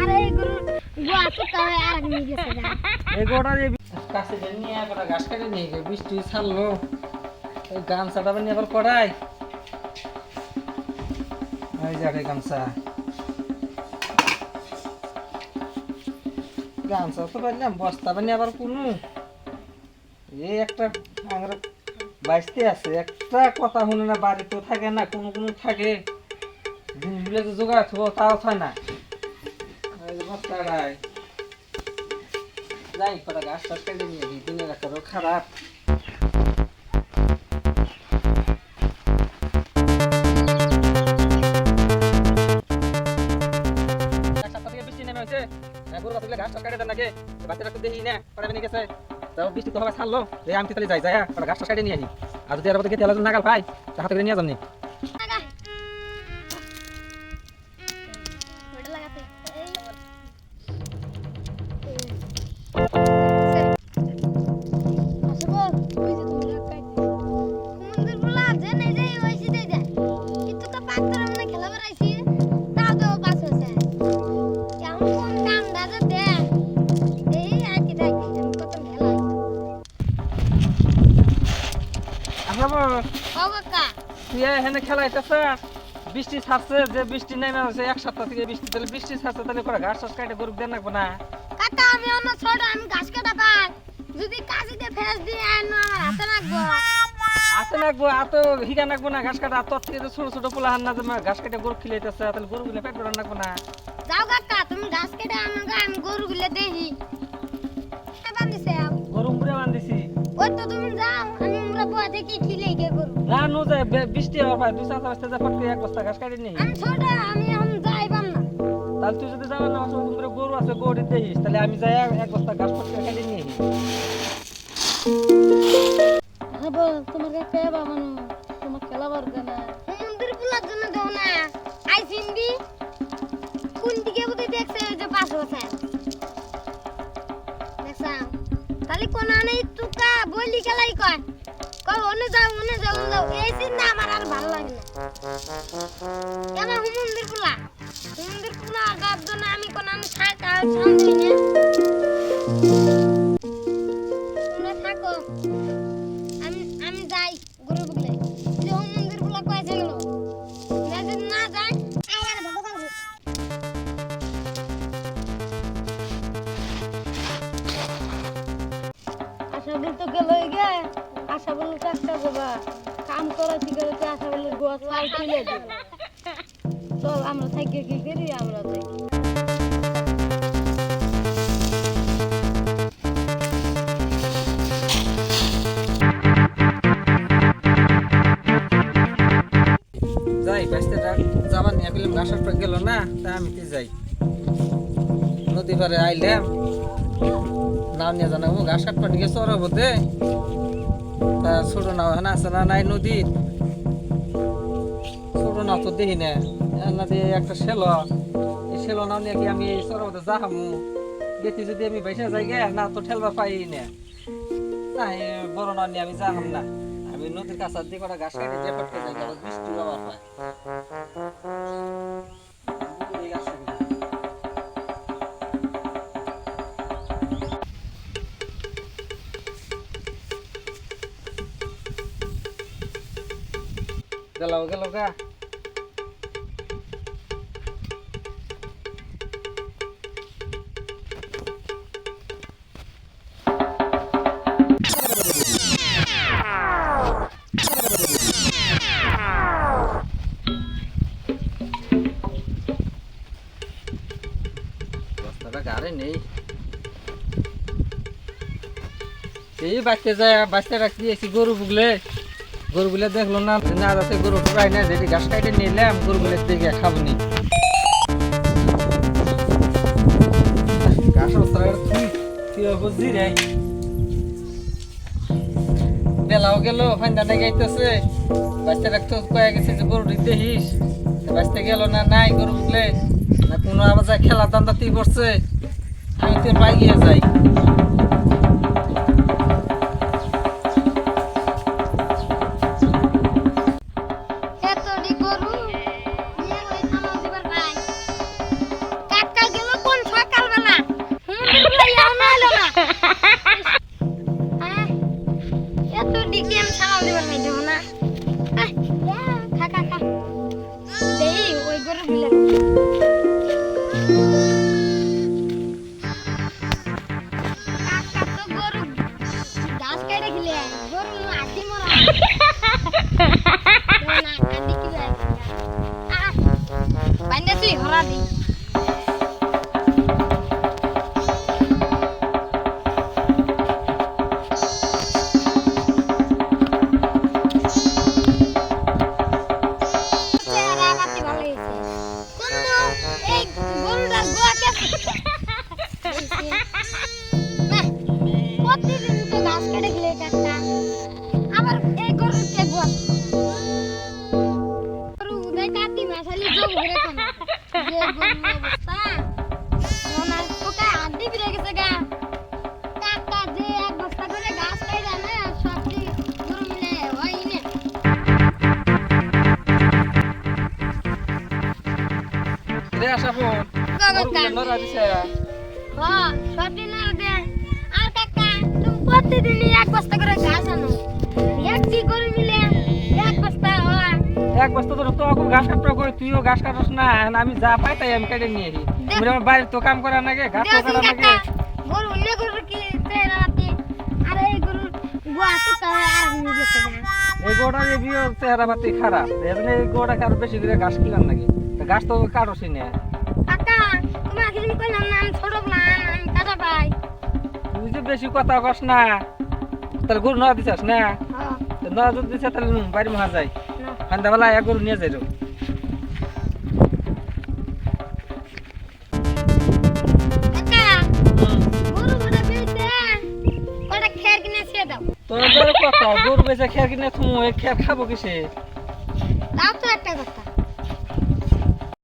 আর এই গরুর গোয়া চুকা হয়ে আর নিয়ে গেছে এই গোটা যে কাছে যে নিয়ে একটা ঘাস কাটে নিয়ে গিয়ে বৃষ্টি ছাড়লো। এই গামছাটা নিয়ে আবার কড়াই এই যে গামছা। গামছা তো পারলাম বস্তা বানিয়ে আবার কোনো। এই একটা আমার বাইসতে আছে একটা কথা শুনে না বাড়িতেও থাকে না কোনো কোনো থাকে। জিনিসগুলো যে জোগাড় থাকব তাও হয় না। এই যে বস্তাটাই যাই কটা গাছ টাছ কেটে নিয়ে দিই। দিনের একটা খারাপ বৃষ্টি হ্যাঁ, তো হবে ছাড়লো। আমি তাহলে যাই যাই হ্যাঁ কটা নিয়ে আসি আর যদি এর মধ্যে তেল নাগাল পাই তা হাতে করে নিয়ে যাবনি। তুই এখানে খেলাইতেছে বৃষ্টি ছাড়ছে যে বৃষ্টি নেমে আছে এক সপ্তাহ থেকে বৃষ্টি তাহলে বৃষ্টি ছাড়ছে তাহলে করে ঘাস টাছ কাটে গরু দেন রাখব না। কাকা আমি অন্য ছোট আমি ঘাস কাটা পাই। যদি কাশিতে ফেস দিয়ে আনো আমার হাতে রাখব। হাতে এত হিগা না ঘাস কাটা। তোর থেকে ছোট ছোট পোলা হান না যে ঘাস কাটে গরু খিলাইতেছে তাহলে গরু গুলো পেট ভরা না। যাও কাকা তুমি ঘাস কেটে আমাকে আমি গরুগুলো দেখি। এ বান্ধিছে? গরু মুড়ে বান্ধিছি। ওই তো তুমি যাও। দেখি খিলে গে গরু? না যায় বৃষ্টি হওয়ার পর দুই চার বস্তা যা ফটকে এক বস্তা ঘাস কাটি নি। আমি ছোট আমি না। তাহলে তুই যদি যাবার না আসলে গরু আছে গরু দেখিস তাহলে আমি যাই এক বস্তা ঘাস ফটকে কাটে যাও এই চিন্তা হুমন্দির হুমন্দির জন্য আমি কোন আমি থাক আমি আমি যাই গরু বুকলে যে হোম মন্দির কয়েছে গেল। না যাই আয়ার ভগবান আশা বল তো গেল গে বল করবা কাম করা ঠিক আছে আশা বল গোয়া চাল তুলে চল, আমরা থাকি কি করি? আমরা থাকি যাই বাইশতে যাবার নিয়ে ঘাস ফটকে গেল না, তা যাই? নদী পারে আইলাম। নাও নিয়ে জানাব, ঘাস কাটপা নিয়ে চড়াব দে তা ছোট নাও হ্যাঁ আছে না নাই নদী। ছোট নাও তো দেখি না। না একটা শেলো এই শেলো নাও নিয়ে কি আমি চড়াবতে যাহামু। দেখি যদি আমি বাইসা যাই গে, না তো ঠেলবা পাই না। না বড় নাও নিয়ে আমি যাহাম না। আমি নদীর কাছে দিয়ে কটা ঘাস কাটি দিয়ে ফটকে যাই বৃষ্টি আবার হয় গেল গেল গা এই বাচ্চা যায় বাচ্চা রাখতে গরু বুগলে গরুগুলো দেখল না না যাতে গরু প্রায় না যেটি ঘাস কাটে নিলাম গরুগুলো দেখে খাব বেলাও গেল ফাইন্দা না গাইতেছে। বাচ্চা রাখতে কয়ে গেছে যে গরু দেখিস। বাঁচতে গেল না নাই গরু না কোনো আবার খেলা দান্দা তুই করছে আমি পাই গিয়ে যাই। অবস্থা ওনার পোকা আড্ডি ফিরে গেছে গা কাকা যে এক বস্তা করে ঘাস খাইরা না সবটি মিলে হয় না রে আশা ফোন গগনটা। নরা দিছে হ্যাঁ সবটি দে। আর কাকা তুমি প্রতিদিনই এক বস্তা করে ঘাস এক বস্তা ধরো তো ঘাস কাটতে কই তুইও ঘাস কাটছ না আমি যা পাই তাই আমি কেটে নিয়ে আসি। আমি আমার বাড়ির তো কাম করা নাগে ঘাস তো গরু অন্য কি চেহারা রাতে? আর এই গরুর গোয়া সুতা আর নিয়ে। এই গোটা যে বিয়ে চেহারা পাতি খারাপ। এজন্য এই গোটা কারও বেশি করে ঘাস কিলাম নাকি? তা ঘাস তো কাটোছি না। কাকা তুমি কইলাম না আমি ছোট আমি কাটা পাই। তুই যে বেশি কথা কস না তাহলে গরু নয়া দিছাস না? হ্যাঁ তো নয়া যদি দিছে তাহলে বাড়ি মহা না সন্ধ্যাবেলা এক গরু নিয়ে যাই রে কাকা গরু বড় পেয়েছে কটা খের কিনে সে দাও। তোর কথা গরু বেচে খেয়ার কিনে খেয়ার খাব কিসে? তাও তো একটা কথা।